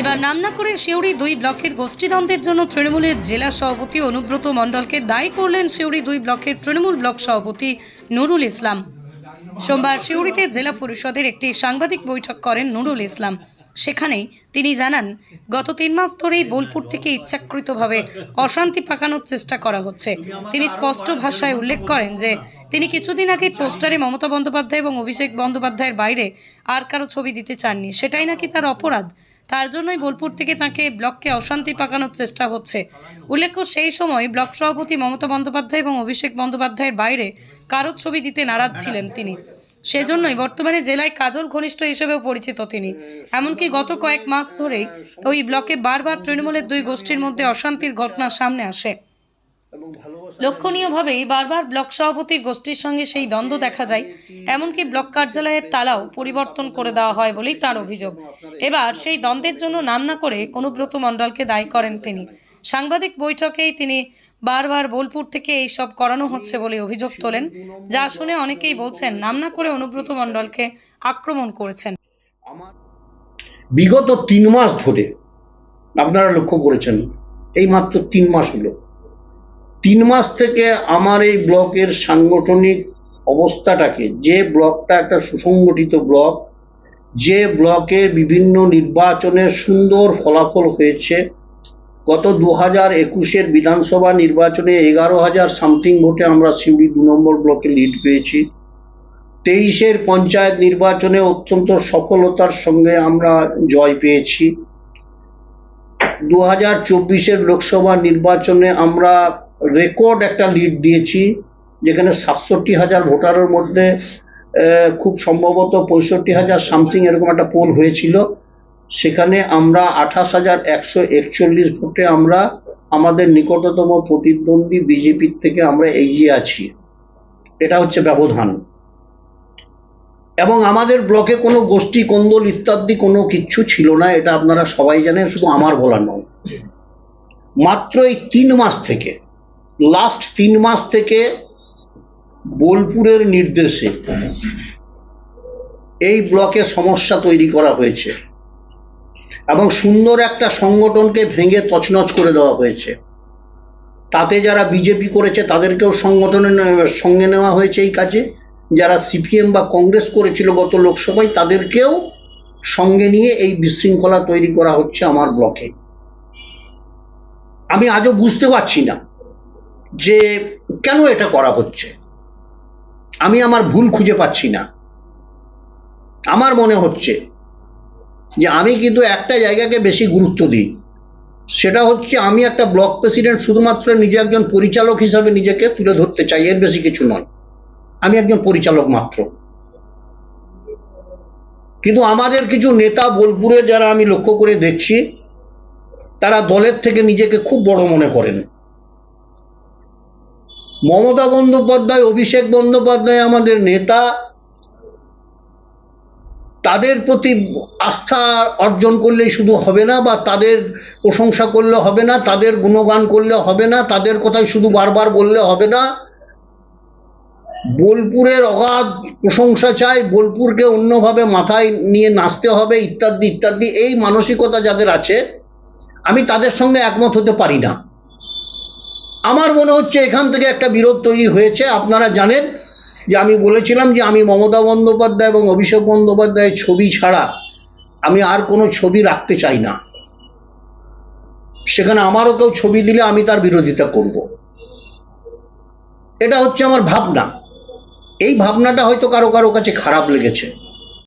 এবার নাম না করে শিউরি দুই ব্লকের গোষ্ঠীদ্বন্দ্বের জন্য তৃণমূলের জেলা সভাপতি অনুব্রত মণ্ডলকে দায়ী করলেন শিউরি দুই ব্লকের তৃণমূল ব্লক সভাপতি নুরুল ইসলাম। সোমবার শিউরিতে জেলা পরিষদের একটি সাংবাদিক বৈঠক করেন নুরুল ইসলাম। সেখানেই তিনি জানান, গত তিন মাস ধরেই বোলপুর থেকে ইচ্ছাকৃতভাবে অশান্তি পাকানোর চেষ্টা করা হচ্ছে। তিনি স্পষ্ট ভাষায় উল্লেখ করেন যে, তিনি কিছুদিন আগে পোস্টারে মমতা বন্দ্যোপাধ্যায় এবং অভিষেক বন্দ্যোপাধ্যায়ের বাইরে আর কারও ছবি দিতে চাননি। সেটাই নাকি তার অপরাধ? তার জন্যই বোলপুর থেকে তাকে ব্লককে অশান্তি পাকানোর চেষ্টা হচ্ছে। উল্লেখ্য, সেই সময় ব্লক সভাপতি মমতা বন্দ্যোপাধ্যায় এবং অভিষেক বন্দ্যোপাধ্যায়ের বাইরে কারোর ছবি দিতে নারাজ ছিলেন তিনি। সেজন্যই বর্তমানে জেলায় কাজল ঘনিষ্ঠ হিসেবেও পরিচিত তিনি। এমনকি গত কয়েক মাস ধরেই ওই ব্লকে বারবার তৃণমূলের দুই গোষ্ঠীর মধ্যে অশান্তির ঘটনা সামনে আসে। লক্ষণীয়ভাবেই বারবার ব্লক সভাপতির গোষ্ঠীর সঙ্গে সেই দ্বন্দ্ব দেখা যায় এমনকি ব্লক কার্যালয়ের তালাও পরিবর্তন করে দেওয়া হয় বলেই তার অভিযোগ। এবার সেই দ্বন্দ্বের জন্য নাম না করে অনুব্রত মণ্ডলকে দায়ী করেন তিনি। সাংবাদিক বৈঠকেই তিনি বারবার বোলপুর থেকে এই সব করানো হচ্ছে বলে অভিযোগ তোলেন যা শুনে অনেকেই বলছেন নাম না করে অনুব্রত মণ্ডলকে আক্রমণ করেছেন। বিগত তিন মাস ধরে আপনারা লক্ষ্য করেছেন এই মাত্র তিন মাস হলো। তিন মাস থেকে আমার এই ব্লকের সাংগঠনিক অবস্থাটাকে, যে ব্লকটা একটা সুসংগঠিত ব্লক, যে ব্লকে বিভিন্ন নির্বাচনে সুন্দর ফলাফল হয়েছে। গত দু হাজার একুশের বিধানসভা নির্বাচনে এগারো হাজার সামথিং ভোটে আমরা সিউড়ি দু নম্বর ব্লকে লিড পেয়েছি। তেইশের পঞ্চায়েত নির্বাচনে অত্যন্ত সফলতার সঙ্গে আমরা জয় পেয়েছি। দু হাজার চব্বিশের লোকসভা নির্বাচনে আমরা রেকর্ড একটা লিড দিয়েছি, যেখানে সাতষট্টি হাজার ভোটারের মধ্যে খুব সম্ভবত পঁয়ষট্টি হাজার সামথিং এরকম একটা পোল হয়েছিল। সেখানে আমরা আঠাশ হাজার একশো একচল্লিশ ভোটে আমরা আমাদের নিকটতম প্রতিদ্বন্দ্বী বিজেপির থেকে আমরা এগিয়ে আছি। এটা হচ্ছে ব্যবধান। এবং আমাদের ব্লকে কোনো গোষ্ঠী, কোন্দল ইত্যাদি কোনো কিচ্ছু ছিল না, এটা আপনারা সবাই জানেন, শুধু আমার বলা নয়। মাত্র এই তিন মাস থেকে লাস্ট তিন মাস থেকে বোলপুরের নির্দেশে এই ব্লকে সমস্যা তৈরি করা হয়েছে এবং সুন্দর একটা সংগঠনকে ভেঙে তছনছ করে দেওয়া হয়েছে। তাতে যারা বিজেপি করেছে তাদেরকেও সংগঠনের সঙ্গে নেওয়া হয়েছে এই কাজে। যারা সিপিএম বা কংগ্রেস করেছিল গত লোকসভায় তাদেরকেও সঙ্গে নিয়ে এই বিশৃঙ্খলা তৈরি করা হচ্ছে আমার ব্লকে। আমি আজও বুঝতে পারছি না যে কেন এটা করা হচ্ছে? আমি আমার ভুল খুঁজে পাচ্ছি না। আমার মনে হচ্ছে যে আমি কিন্তু একটা জায়গাকে বেশি গুরুত্ব দিই। সেটা হচ্ছে আমি একটা ব্লক প্রেসিডেন্ট শুধুমাত্র নিজে একজন পরিচালক হিসাবে নিজেকে তুলে ধরতে চাই, এর বেশি কিছু নয়। আমি একজন পরিচালক মাত্র। কিন্তু আমাদের কিছু নেতা বোলপুরে যারা আমি লক্ষ্য করে দেখছি, তারা দলের থেকে নিজেকে খুব বড় মনে করেন। মমতা বন্দ্যোপাধ্যায়, অভিষেক বন্দ্যোপাধ্যায় আমাদের নেতা, তাদের প্রতি আস্থা অর্জন করলেই শুধু হবে না বা তাদের প্রশংসা করলে হবে না, তাদের গুণগান করলে হবে না, তাদের কথাই শুধু বারবার বললে হবে না। বোলপুরের অগাধ প্রশংসা চাই, বোলপুরকে অন্যভাবে মাথায় নিয়ে নাচতে হবে, ইত্যাদি ইত্যাদি, এই মানসিকতা যাদের আছে, আমি তাদের সঙ্গে একমত হতে পারি না। আমার মনে হচ্ছে এখান থেকে একটা বিরোধ তৈরি হয়েছে। আপনারা জানেন যে আমি বলেছিলাম যে আমি মমতা বন্দ্যোপাধ্যায় এবং অভিষেক বন্দ্যোপাধ্যায়ের ছবি ছাড়া আমি আর কোনো ছবি রাখতে চাই না। সেখানে আমারও কেউ ছবি দিলে আমি তার বিরোধিতা করব। এটা হচ্ছে আমার ভাবনা। এই ভাবনাটা হয়তো কারও কারও কাছে খারাপ লেগেছে।